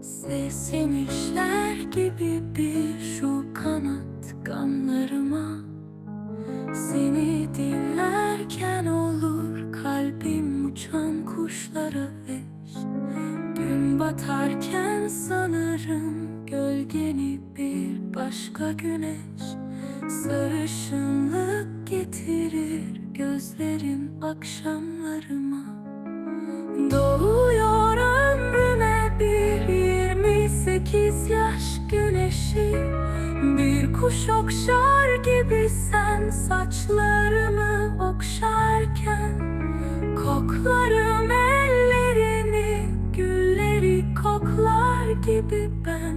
Kesilmişler gibi bir şu kanat gamlarıma. Seni dinlerken olur kalbim uçan kuşlara eş. Gün batarken sanırım gölgeni bir başka güneş. Sarışınlık getirir gözlerin akşamlarıma 28 yaş güneşi Bir kuş okşar gibi sen saçlarımı okşarken Koklarım ellerini gülleri koklar gibi ben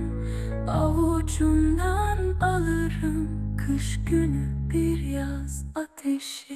Avucundan alırım kış günü bir yaz ateşi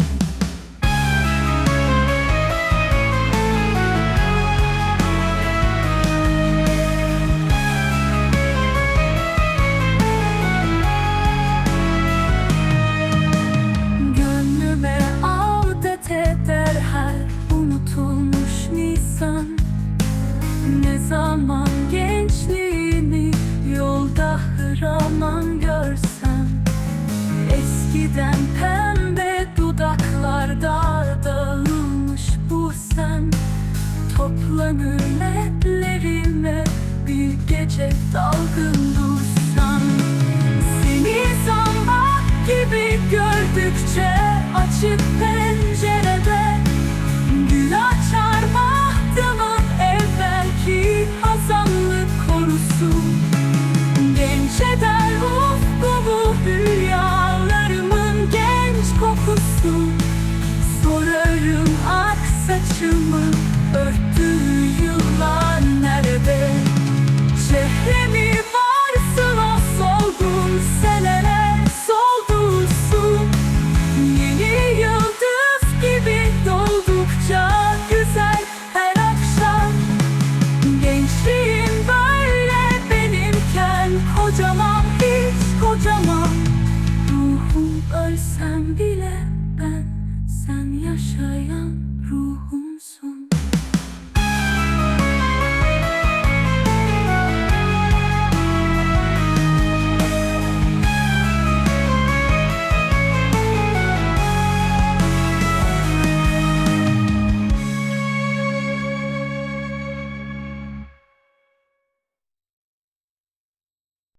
Eskiden pembe dudaklarda dağılmış bu sen. Toplanır ledlerime bir gece dalgın dursan. Seni zambak gibi gördükçe açık pencerede